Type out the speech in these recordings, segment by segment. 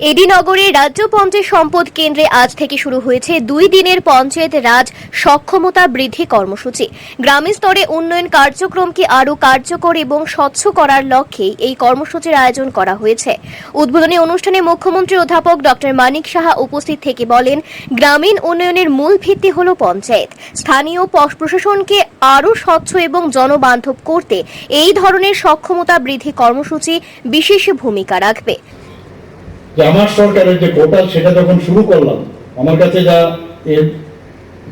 এডিনগরে রাজ্য পঞ্চায়েত সম্পদ কেন্দ্রে আজ থেকে শুরু হয়েছে দুই দিনের পঞ্চায়েত রাজ সক্ষমতা বৃদ্ধি কর্মসূচি। গ্রামীণ স্তরে উন্নয়ন কার্যক্রমকে আরও কার্যকর এবং স্বচ্ছ করার লক্ষ্যে এই কর্মসূচির আয়োজন করা হয়েছে। উদ্বোধনী অনুষ্ঠানে মুখ্যমন্ত্রী অধ্যাপক ডক্টর মানিক সাহা উপস্থিত থেকে বলেন, গ্রামীণ উন্নয়নের মূল ভিত্তি হল পঞ্চায়েত। স্থানীয় প্রশাসনকে আরও স্বচ্ছ এবং জনবান্ধব করতে এই ধরনের সক্ষমতা বৃদ্ধি কর্মসূচি বিশেষ ভূমিকা রাখবে। যে আমার সরকারের যে পোর্টাল সেটা যখন শুরু করলাম, আমার কাছে যা এর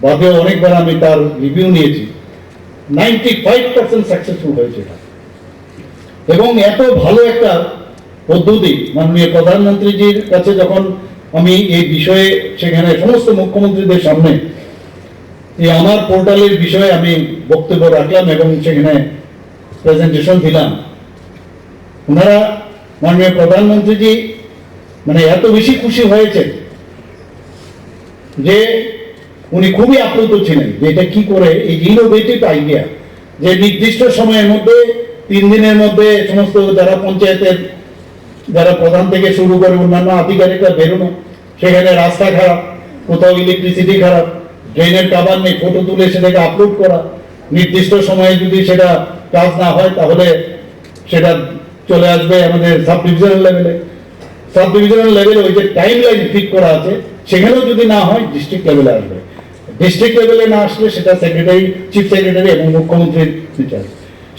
বাদেও অনেকবার আমি তার রিভিউ নিয়েছি নাইনটি ফাইভ পার্সেন্ট সাকসেসফুল হয়েছে এটা। এবং এত ভালো একটা পদ্ধতি মাননীয় প্রধানমন্ত্রীজির কাছে যখন আমি এই বিষয়ে, সেখানে সমস্ত মুখ্যমন্ত্রীদের সামনে এই আমার পোর্টালের বিষয়ে আমি বক্তব্য রাখলাম এবং সেখানে প্রেজেন্টেশন দিলাম। ওনারা মাননীয় প্রধানমন্ত্রীজি মানে এত বেশি খুশি হয়েছে যে উনি খুবই আপ্লুত ছিলেন যে এটা কি করে, এই ইনোভেটিভ আইডিয়া যে নির্দিষ্ট সময়ের মধ্যে, তিন দিনের মধ্যে সমস্ত যারা পঞ্চায়েতের, যারা প্রধান থেকে শুরু করে অন্যান্য আধিকারিকরা বেরোনো, সেখানে রাস্তা খারাপ, কোথাও ইলেকট্রিসিটি খারাপ ড্রেনের কাবার নেই ফটো তুলে সেটাকে আপলোড করা, নির্দিষ্ট সময়ে যদি সেটা কাজ না হয় তাহলে সেটা চলে আসবে আমাদের সাব ডিভিশনাল লেভেলে সাব ডিভিশনাল লেভেলে ওই যে টাইম লাইন ঠিক করা আছে, সেখানেও যদি না হয় ডিস্ট্রিক্ট লেভেলে আসবে। ডিস্ট্রিক্ট লেভেলে না আসলে সেটা সেক্রেটারি চিফ সেক্রেটারি এবং মুখ্যমন্ত্রীর বিচার।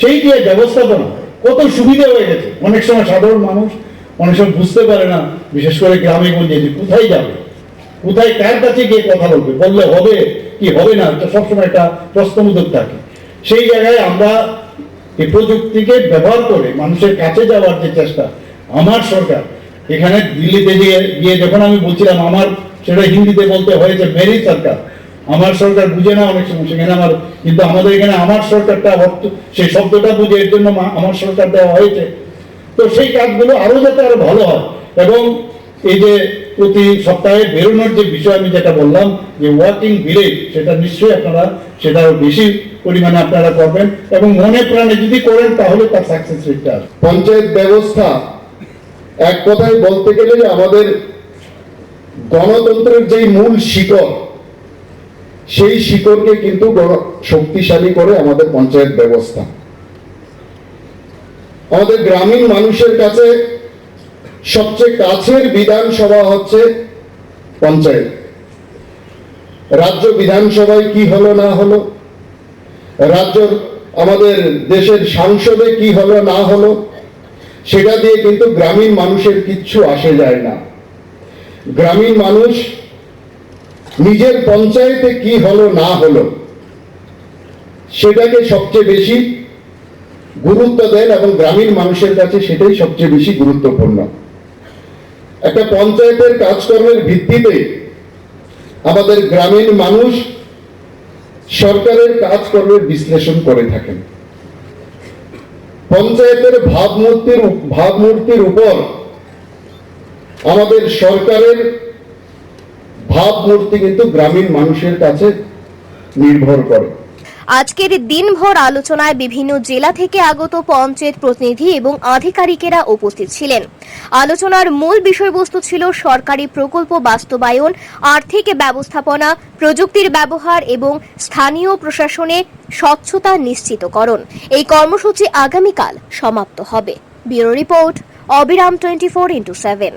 সেই যে ব্যবস্থাপনা, কত সুবিধা হয়ে গেছে। অনেক সময় সাধারণ মানুষ, অনেক সময় বুঝতে পারে না, বিশেষ করে গ্রামে গঞ্জে যে কোথায় যাবে, কোথায় কার কাছে গিয়ে কথা বলবে, বললে হবে কি হবে না, এটা সবসময় একটা প্রশ্নবোধক থাকে। সেই জায়গায় আমরা এই প্রযুক্তিকে ব্যবহার করে মানুষের কাছে যাওয়ার যে চেষ্টা, আমার সরকার এখানে দিল্লিতে গিয়ে গিয়ে যখন আমি বলছিলাম, আমার সেটা হিন্দিতে বলতে হয়েছে, মেরি সরকার। আমার সরকার বুঝে না অনেক সময়, সেখানে আমার, কিন্তু আমাদের এখানে আমার সরকারটা অর্থ সেই শব্দটা বুঝে এর জন্য আমার সরকার দেওয়া হয়েছে। তো সেই কাজগুলো আরও যাতে আরও ভালো হয়। এবং এই যে প্রতি সপ্তাহে বেরোনোর যে বিষয়, আমি যেটা বললাম, যে ওয়ার্কিং ভিলেজ সেটা নিশ্চয়ই আপনারা সেটা বেশি পরিমাণে আপনারা করবেন। এবং মনে প্রাণে যদি করেন, তাহলে তার সাকসেস রেটটা পঞ্চায়েত ব্যবস্থা এক কথায় বলতে গেলে যে আমাদের গণতন্ত্রের যেই মূল শিকড়, সেই শিকড়কে কিন্তু শক্তিশালী করে আমাদের পঞ্চায়েত ব্যবস্থা। আমাদের গ্রামীণ মানুষের কাছে সবচেয়ে কাছের বিধানসভা হচ্ছে পঞ্চায়েত। রাজ্য বিধানসভায় কি হলো না হলো? রাজ্য আমাদের দেশের সংসদে কি হলো না হলো? সেটা দিয়ে কিন্তু গ্রামীণ মানুষের কিচ্ছু আসে যায় না। গ্রামীণ মানুষ নিজের পঞ্চায়েতে কি হলো, না হলো, সেটাকে সবচেয়ে বেশি গুরুত্ব দেন এবং গ্রামীণ মানুষের কাছে সেটাই সবচেয়ে বেশি গুরুত্বপূর্ণ। একটা পঞ্চায়েতের কাজকর্মের ভিত্তিতে আমাদের গ্রামীণ মানুষ সরকারের কাজকর্মের বিশ্লেষণ করে থাকেন। পঞ্চায়েতের ভাবমূর্তির ভাবমূর্তির উপর আমাদের সরকারের ভাবমূর্তি কিন্তু গ্রামীণ মানুষের কাছে নির্ভর করে। আজকের দিনভর আলোচনায় বিভিন্ন জেলা থেকে আগত পঞ্চায়েত প্রতিনিধি এবং আধিকারিকেরা উপস্থিত ছিলেন। আলোচনার মূল বিষয়বস্তু ছিল সরকারি প্রকল্প বাস্তবায়ন, আর্থিক ব্যবস্থাপনা, প্রযুক্তির ব্যবহার এবং স্থানীয় প্রশাসনে স্বচ্ছতা নিশ্চিতকরণ। এই কর্মসূচি আগামীকাল সমাপ্ত হবে। ব্যুরো রিপোর্ট, অবিরাম টোয়েন্টি ফোর ইন্টু সেভেন।